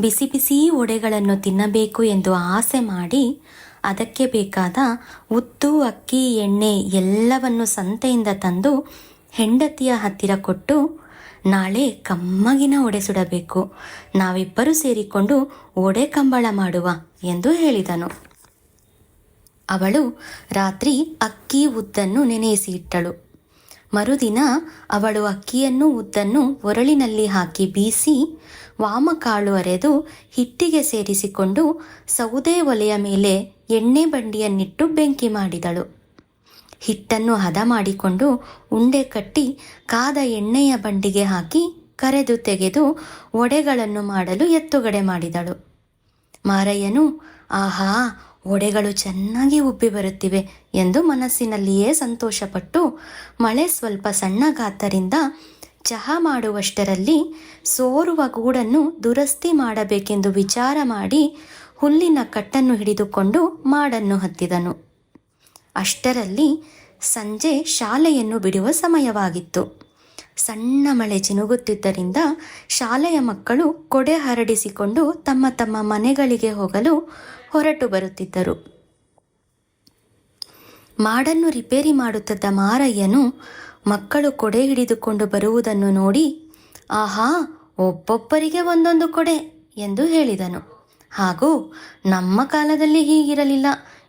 ಬಿಸಿ ಬಿಸಿ ಒಡೆಗಳನ್ನು ತಿನ್ನಬೇಕು ಎಂದು ಆಸೆ ಮಾಡಿ ಅದಕ್ಕೆ ಬೇಕಾದ ಉತ್ತು ಅಕ್ಕಿ, ಎಣ್ಣೆ ಎಲ್ಲವನ್ನು ಸಂತೆಯಿಂದ ತಂದು ಹೆಂಡತಿಯ ಹತ್ತಿರ ಕೊಟ್ಟು ನಾಳೆ ಕಮ್ಮಗಿನ ಒಡೆ ಸುಡಬೇಕು. ನಾವಿಬ್ಬರು ಸೇರಿಕೊಂಡು ಒಡೆ ಕಂಬಳ ಮಾಡುವ ಎಂದು ಹೇಳಿದನು. ಅವಳು ರಾತ್ರಿ ಅಕ್ಕಿ ಉದ್ದನ್ನು ನೆನೆಸಿ ಇಟ್ಟಳು. ಮರುದಿನ ಅವಳು ಅಕ್ಕಿಯನ್ನು ಉದ್ದನ್ನು ಒರಳಿನಲ್ಲಿ ಹಾಕಿ ಬೀಸಿ ವಾಮಕಾಳು ಅರೆದು ಹಿಟ್ಟಿಗೆ ಸೇರಿಸಿಕೊಂಡು ಸೌದೆ ಒಲೆಯ ಮೇಲೆ ಎಣ್ಣೆ ಬಂಡಿಯನ್ನಿಟ್ಟು ಬೆಂಕಿ ಮಾಡಿದಳು. ಹಿಟ್ಟನ್ನು ಹದ ಮಾಡಿಕೊಂಡು ಉಂಡೆ ಕಟ್ಟಿ ಕಾದ ಎಣ್ಣೆಯ ಬಂಡಿಗೆ ಹಾಕಿ ಕರೆದು ತೆಗೆದು ಒಡೆಗಳನ್ನು ಮಾಡಲು ಎತ್ತುಗಡೆ ಮಾಡಿದಳು. ಮಾರಯ್ಯನು, ಆಹಾ ಒಡೆಗಳು ಚೆನ್ನಾಗಿ ಉಬ್ಬಿ ಬರುತ್ತಿವೆ ಎಂದು ಮನಸ್ಸಿನಲ್ಲಿಯೇ ಸಂತೋಷಪಟ್ಟು ಮಳೆ ಸ್ವಲ್ಪ ಸಣ್ಣಗಾತರಿಂದ ಚಹಾ ಮಾಡುವಷ್ಟರಲ್ಲಿ ಸೋರುವ ಗೂಡನ್ನು ದುರಸ್ತಿ ಮಾಡಬೇಕೆಂದು ವಿಚಾರ ಮಾಡಿ ಹುಲ್ಲಿನ ಕಟ್ಟನ್ನು ಹಿಡಿದುಕೊಂಡು ಮಾಡನ್ನು ಹತ್ತಿದನು. ಅಷ್ಟರಲ್ಲಿ ಸಂಜೆ ಶಾಲೆಯನ್ನು ಬಿಡುವ ಸಮಯವಾಗಿತ್ತು. ಸಣ್ಣ ಮಳೆ ಚಿನುಗುತ್ತಿದ್ದರಿಂದ ಶಾಲೆಯ ಮಕ್ಕಳು ಕೊಡೆ ಹರಡಿಸಿಕೊಂಡು ತಮ್ಮ ತಮ್ಮ ಮನೆಗಳಿಗೆ ಹೋಗಲು ಹೊರಟು ಬರುತ್ತಿದ್ದರು. ಮಾಡನ್ನು ರಿಪೇರಿ ಮಾಡುತ್ತಿದ್ದ ಮಾರಯ್ಯನು ಮಕ್ಕಳು ಕೊಡೆ ಹಿಡಿದುಕೊಂಡು ಬರುವುದನ್ನು ನೋಡಿ, ಆಹಾ, ಒಬ್ಬೊಬ್ಬರಿಗೆ ಒಂದೊಂದು ಕೊಡೆ ಎಂದು ಹೇಳಿದನು. ಹಾಗೂ, ನಮ್ಮ ಕಾಲದಲ್ಲಿ ಹೀಗಿರಲಿಲ್ಲ,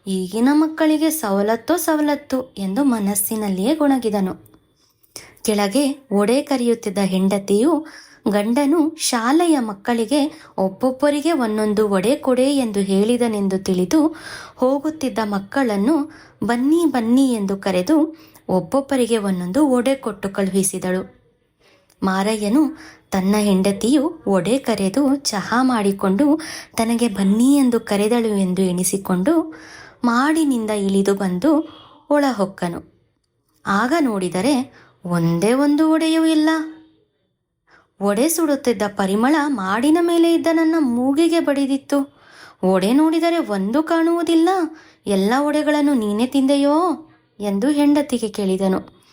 ಈಗಿನ ಮಕ್ಕಳಿಗೆ ಸವಲತ್ತೋ ಸವಲತ್ತು ಎಂದು ಮನಸ್ಸಿನಲ್ಲಿಯೇ ಗೊಣಗಿದನು. ಕೆಳಗೆ ಒಡೆ ಕರೆಯುತ್ತಿದ್ದ ಹೆಂಡತಿಯು ಗಂಡನು ಶಾಲೆಯ ಮಕ್ಕಳಿಗೆ, ಒಬ್ಬೊಬ್ಬರಿಗೆ ಒಂದೊಂದು ಒಡೆ ಕೊಡೆ ಎಂದು ಹೇಳಿದನೆಂದು ತಿಳಿದು ಹೋಗುತ್ತಿದ್ದ ಮಕ್ಕಳನ್ನು ಬನ್ನಿ ಬನ್ನಿ ಎಂದು ಕರೆದು ಒಬ್ಬೊಬ್ಬರಿಗೆ ಒಂದೊಂದು ಒಡೆ ಕೊಟ್ಟು ಕಳುಹಿಸಿದಳು. ಮಾರಯ್ಯನು ತನ್ನ ಹೆಂಡತಿಯು ಒಡೆ ಕರೆದು ಚಹಾ ಮಾಡಿಕೊಂಡು ತನಗೆ ಬನ್ನಿ ಎಂದು ಕರೆದಳು ಎಂದು ಎಣಿಸಿಕೊಂಡು ಮಾಡಿನಿಂದ ಇಳಿದು ಬಂದು ಒಳಹೊಕ್ಕನು. ಆಗ ನೋಡಿದರೆ ಒಂದೇ ಒಂದು ಒಡೆಯೂ ಇಲ್ಲ. ಒಡೆ ಸುಡುತ್ತಿದ್ದ ಪರಿಮಳ ಮಾಡಿನ ಮೇಲೆ ಇದ್ದ ನನ್ನ ಮೂಗಿಗೆ ಬಡಿದಿತ್ತು. ಒಡೆ ನೋಡಿದರೆ ಒಂದು ಕಾಣುವುದಿಲ್ಲ. ಎಲ್ಲ ಒಡೆಗಳನ್ನು ನೀನೇ ತಿಂದೆಯೋ ಎಂದು ಹೆಂಡತಿಗೆ ಕೇಳಿದನು.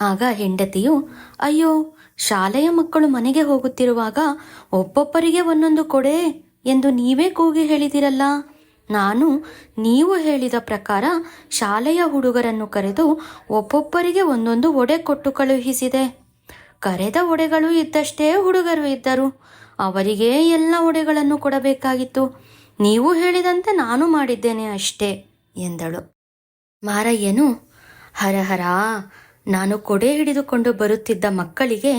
ಆಗ ಹೆಂಡತಿಯು, ಅಯ್ಯೋ, ಶಾಲೆಯ ಮಕ್ಕಳು ಮನೆಗೆ ಹೋಗುತ್ತಿರುವಾಗ ಒಬ್ಬೊಬ್ಬರಿಗೆ ಒಂದೊಂದು ಕೊಡೆ ಎಂದು ನೀವೇ ಕೂಗಿ ಹೇಳಿದಿರಲ್ಲ. ನಾನು ನೀವು ಹೇಳಿದ ಪ್ರಕಾರ ಶಾಲೆಯ ಹುಡುಗರನ್ನು ಕರೆದು ಒಬ್ಬೊಬ್ಬರಿಗೆ ಒಂದೊಂದು ಒಡೆ ಕೊಟ್ಟು ಕಳುಹಿಸಿದೆ. ಕರೆದ ಒಡೆಗಳು ಇದ್ದಷ್ಟೇ ಹುಡುಗರು ಇದ್ದರು. ಅವರಿಗೆ ಎಲ್ಲ ಒಡೆಗಳನ್ನು ಕೊಡಬೇಕಾಗಿತ್ತು. ನೀವು ಹೇಳಿದಂತೆ ನಾನು ಮಾಡಿದ್ದೇನೆ ಅಷ್ಟೇ ಎಂದಳು. ಮಾರಯ್ಯನು ಹರಹರ ನಾನು ಕೊಡೆ ಹಿಡಿದುಕೊಂಡು ಬರುತ್ತಿದ್ದ ಮಕ್ಕಳಿಗೆ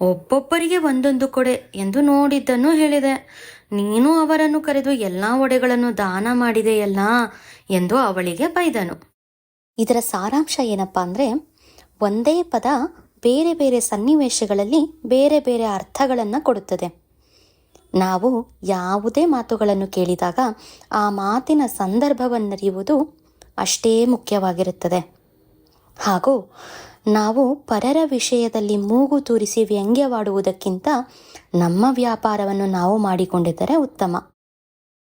ಒಬ್ಬೊಬ್ಬರಿಗೆ ಒಂದೊಂದು ಕೊಡೆ ಎಂದು ನೋಡಿದ್ದನ್ನು ಹೇಳಿದೆ. ನೀನು ಅವರನ್ನು ಕರೆದು ಎಲ್ಲ ಒಡೆಗಳನ್ನು ದಾನ ಮಾಡಿದೆಯಲ್ಲ ಎಂದು ಅವಳಿಗೆ ಬೈದನು. ಇದರ ಸಾರಾಂಶ ಏನಪ್ಪ ಅಂದರೆ, ಒಂದೇ ಪದ ಬೇರೆ ಬೇರೆ ಸನ್ನಿವೇಶಗಳಲ್ಲಿ ಬೇರೆ ಬೇರೆ ಅರ್ಥಗಳನ್ನು ಕೊಡುತ್ತದೆ. ನಾವು ಯಾವುದೇ ಮಾತುಗಳನ್ನು ಕೇಳಿದಾಗ ಆ ಮಾತಿನ ಸಂದರ್ಭವನ್ನರಿಯುವುದು ಅಷ್ಟೇ ಮುಖ್ಯವಾಗಿರುತ್ತದೆ. ಹಾಗೂ ನಾವು ಪರರ ವಿಷಯದಲ್ಲಿ ಮೂಗು ತೂರಿಸಿ ವ್ಯಂಗ್ಯವಾಡುವುದಕ್ಕಿಂತ ನಮ್ಮ ವ್ಯಾಪಾರವನ್ನು ನಾವು ಮಾಡಿಕೊಂಡಿದ್ದರೆ ಉತ್ತಮ.